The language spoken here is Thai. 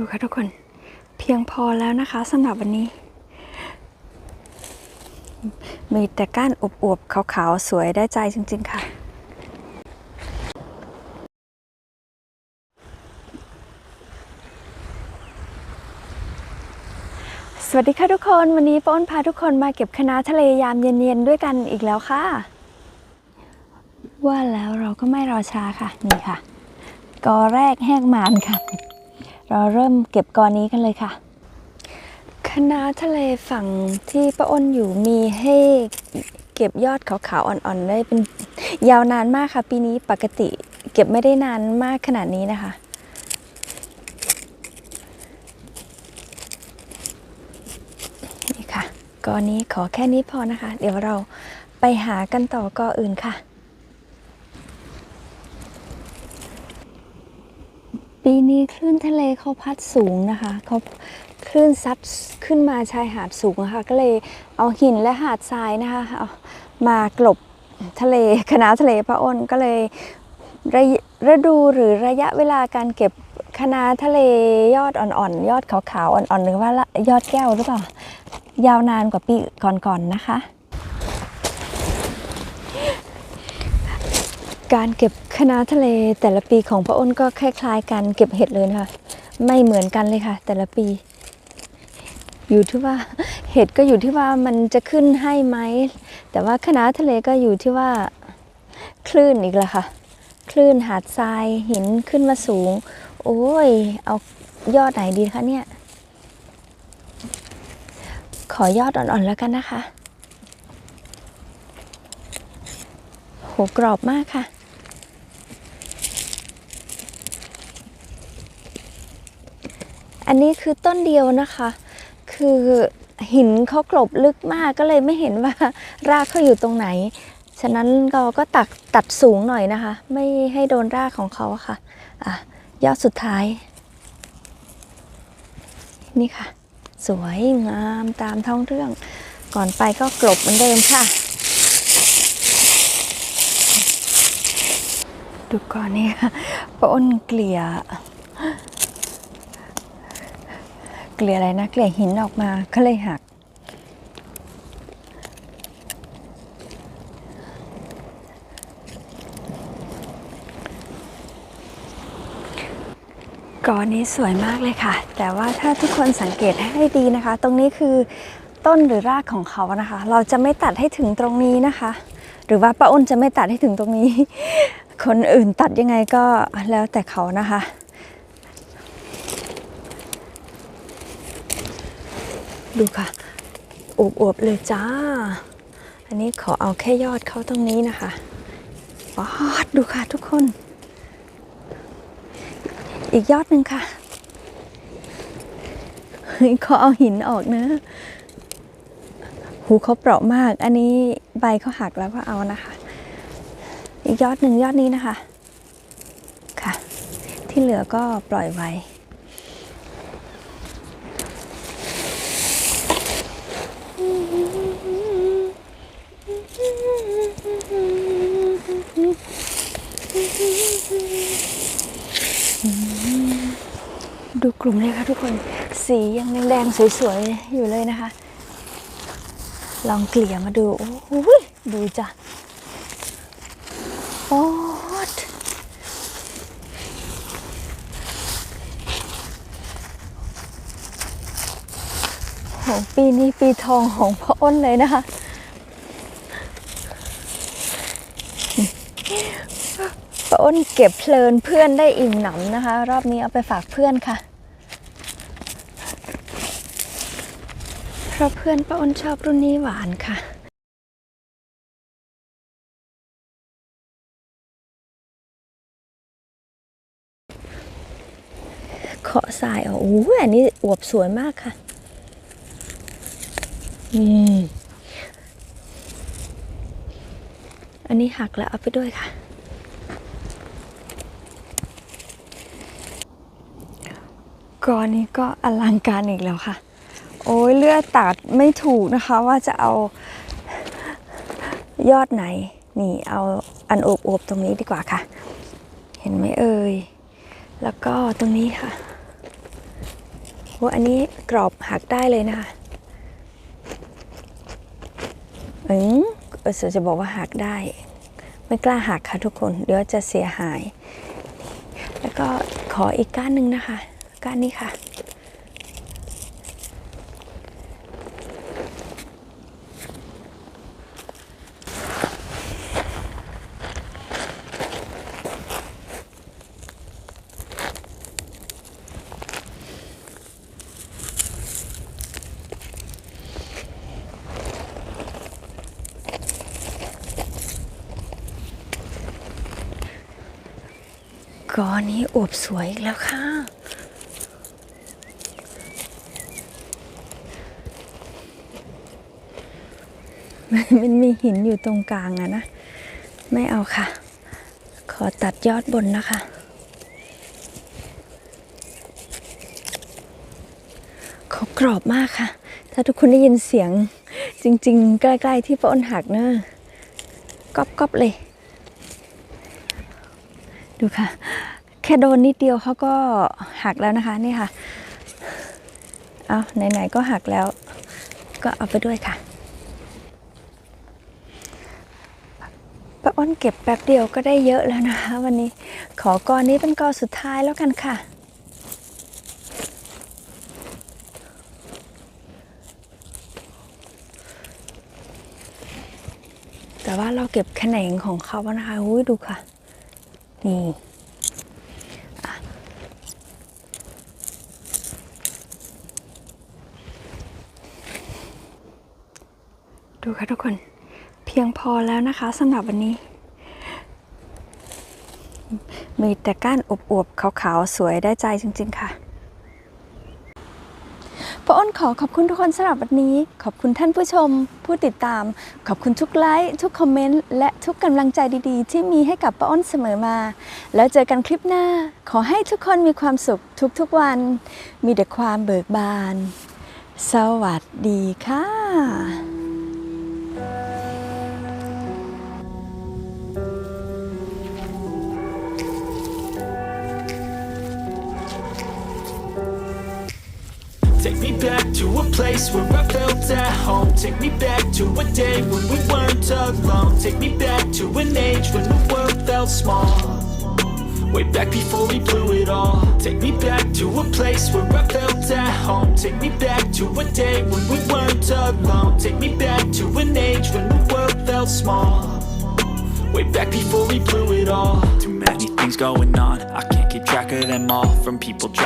ดูค่ะทุกคน เพียงพอแล้วนะคะสำหรับวันนี้ มีแต่ก้านอวบๆขาวๆ สวยได้ใจจริง ๆ ค่ะสวัสดีค่ะทุกคนวันนี้ป้อนพาทุกคนมาเก็บคณะทะเลยามเย็นๆด้วยกันอีกแล้วค่ะ ว่าแล้วเราก็ไม่รอช้าค่ะ นี่ค่ะ กอแรกแห้งมานค่ะ เราเริ่มเก็บกอนี้กันเลยค่ะคณะทะเลฝั่งที่ป้าอ้นอยู่มีให้เก็บยอดขาวๆอ่อนๆได้เป็นยาวนานมากค่ะ ปีนี้ปกติเก็บไม่ได้นานมากขนาดนี้นะคะ นี่ค่ะกอนี้ขอแค่นี้พอนะคะ เดี๋ยวเราไปหากันต่อกออื่นค่ะ ปีนี้ คลื่นทะเลเขาพัดสูงนะคะเขาคลื่นซัดขึ้นมาชายหาดสูงะค่ะก็เลยเอาหินและหาดทรายนะคะเอามากลบทะเลคณะทะเลพระอ้นก็เลยระยฤดูหรือระยะเวลาการเก็บคณะทะเลยอดอ่อนๆ ยอดขาวๆอ่อนๆหรือว่ายอดแก้วหรือเปล่ายาวนานกว่าปีก่อนๆนะคะ การเก็บคะน้าทะเลแต่ละปีของพระอ้นก็คล้ายๆกันเก็บเห็ดเลยนะคะ ไม่เหมือนกันเลยค่ะ แต่ละปี อยู่ที่ว่าเห็ดก็อยู่ที่ว่ามันจะขึ้นให้ไหม แต่ว่าคะน้าทะเลก็อยู่ที่ว่าคลื่นอีกละค่ะ คลื่นหาดทรายหินขึ้นมาสูง โอ้ย เอายอดไหนดีคะเนี่ย ขอยอดอ่อนๆแล้วกันนะคะโหกรอบมากค่ะ อันนี้คือต้นเดียวนะคะ คือหินเขากลบลึกมากก็เลยไม่เห็นว่ารากเขาอยู่ตรงไหน ฉะนั้นเราก็ตักตัดสูงหน่อยนะคะ ไม่ให้โดนรากของเขาค่ะ อะ ยอดสุดท้าย นี่ค่ะ สวยงามตามท้องเรื่อง ก่อนไปก็กลบเหมือนเดิมค่ะ ดูก่อนนี่ค่ะป้นเกลี่ย กลี่ยอะไรนะ เกลี่ยหินออกมาก็เลยหักก่อนนี้สวยมากเลยค่ะ แต่ว่าถ้าทุกคนสังเกตให้ดีนะคะ ตรงนี้คือต้นหรือรากของเขานะคะ เราจะไม่ตัดให้ถึงตรงนี้นะคะ หรือว่าป้าอ้นจะไม่ตัดให้ถึงตรงนี้ คนอื่นตัดยังไงก็แล้วแต่เขานะคะ ดูค่ะอวบๆเลยจ้า อันนี้ขอเอาแค่ยอดเขาตรงนี้นะคะป๊าดดูค่ะทุกคน อีกยอดหนึ่งค่ะเฮ้ยขอเอาหินออกนะ หูเขาเปราะมาก อันนี้ใบเขาหักแล้วก็เอานะคะ อีกยอดหนึ่งยอดนี้นะคะ ค่ะ ที่เหลือก็ปล่อยไว้ ดูกลุ่มเลยค่ะทุกคน สียังแดงๆสวยๆ อยู่เลยนะคะ ลองเกลี่ยมาดู โอ้โหดูจ้ะ โอ้โหปีนี้ปีทองของพ่ออ้นเลยนะคะป้าอ้นเก็บเพลินเพื่อนได้อิ่มหนำนะคะ รอบนี้เอาไปฝากเพื่อนค่ะ เพ ราะเพื่อนป้าอ้นชอบรุ่นนี้หวานค่ะเคาะทรายอ๋อโอ้ยอันนี้อวบสวยมากค่ะอืมอันนี้หักแล้วเอาไปด้วยค่ะก่อนนี้ก็อลังการอีกแล้วค่ะ โอ้ยเลือกตัดไม่ถูกนะคะว่าจะเอายอดไหน นี่เอาอันโอบๆตรงนี้ดีกว่าค่ะ เห็นไหมเอ่ย แล้วก็ตรงนี้ค่ะว่าอันนี้กรอบหักได้เลยนะคะอืมเออสือจะบอกว่าหักได้ ไม่กล้าหักค่ะทุกคน เดี๋ยวจะเสียหาย แล้วก็ขออีกก้านหนึ่งนะคะ ก้านนี้ค่ะ ก้อนี้อวบสวยอีกแล้วค่ะ มันมีหินอยู่ตรงกลางอะนะ ไม่เอาค่ะ ขอตัดยอดบนนะคะเขากรอบมากค่ะ ถ้าทุกคนได้ยินเสียงจริง ๆ ใกล้ ๆ ที่ป้อนหักเนอะก๊อบๆเลยดูค่ะ ค่โดนนิดเดียวเขาก็หักแล้วนะคะนี่ค่ะ เอาไหนๆก็หักแล้ว ก็เอาไปด้วยค่ะป้าอ้นเก็บแป๊บเดียวก็ได้เยอะแล้วนะคะ วันนี้ขอกอนนี้เป็นกอสุดท้ายแล้วกันค่ะแต่ว่าเราเก็บแขนงของเขานะคะอุ้ยดูค่ะ นี่ ดูค่ะทุกคน เพียงพอแล้วนะคะสำหรับวันนี้ มีแต่ก้านอวบๆขาวๆ สวยได้ใจจริง ๆ ค่ะป้าอ้นขอขอบคุณทุกคนสำหรับวันนี้ ขอบคุณท่านผู้ชม ผู้ติดตาม ขอบคุณทุกไลค์ทุกคอมเมนต์และทุกกำลังใจดีๆ ที่มีให้กับป้าอ้นเสมอมา แล้วเจอกันคลิปหน้า ขอให้ทุกคนมีความสุขทุกๆวัน มีแต่ความเบิกบาน สวัสดีค่ะ Take me back to a place where I felt at home. Take me back to a day when we weren't alone. Take me back to an age when the world felt small. Way back before we blew it all. Take me back to a place where I felt at home. Take me back to a day when we weren't alone. Take me back to an age when the world felt small. Way back before we blew it all. Too many things going on. I can't keep track of them all. From people dropping.